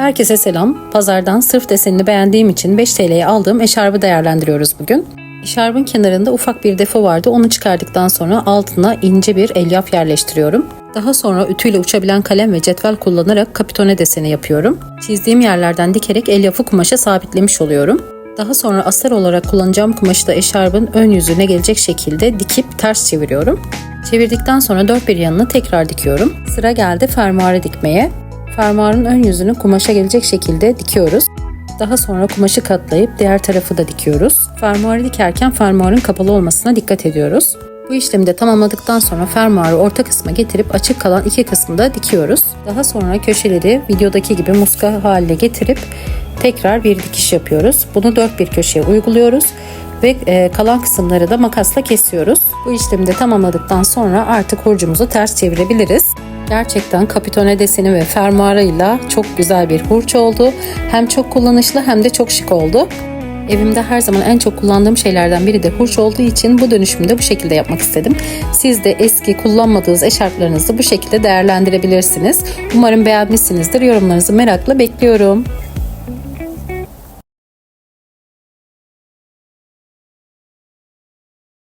Herkese selam. Pazardan sırf desenini beğendiğim için 5 TL'ye aldığım eşarbı değerlendiriyoruz bugün. Eşarbın kenarında ufak bir defo vardı. Onu çıkardıktan sonra altına ince bir elyaf yerleştiriyorum. Daha sonra ütüyle uçabilen kalem ve cetvel kullanarak kapitone deseni yapıyorum. Çizdiğim yerlerden dikerek elyafı kumaşa sabitlemiş oluyorum. Daha sonra astar olarak kullanacağım kumaşı da eşarbın ön yüzüne gelecek şekilde dikip ters çeviriyorum. Çevirdikten sonra dört bir yanını tekrar dikiyorum. Sıra geldi fermuarı dikmeye. Fermuarın ön yüzünü kumaşa gelecek şekilde dikiyoruz. Daha sonra kumaşı katlayıp diğer tarafı da dikiyoruz. Fermuarı dikerken fermuarın kapalı olmasına dikkat ediyoruz. Bu işlemi de tamamladıktan sonra fermuarı orta kısma getirip açık kalan iki kısmı da dikiyoruz. Daha sonra köşeleri videodaki gibi muska haline getirip tekrar bir dikiş yapıyoruz. Bunu dört bir köşeye uyguluyoruz ve e, kalan kısımları da makasla kesiyoruz. Bu işlemi de tamamladıktan sonra artık hurcumuzu ters çevirebiliriz. Gerçekten kapitone deseni ve fermuarıyla çok güzel bir hurç oldu. Hem çok kullanışlı hem de çok şık oldu. Evimde her zaman en çok kullandığım şeylerden biri de hurç olduğu için bu dönüşümü de bu şekilde yapmak istedim. Siz de eski kullanmadığınız eşarplarınızı bu şekilde değerlendirebilirsiniz. Umarım beğenmişsinizdir. Yorumlarınızı merakla bekliyorum.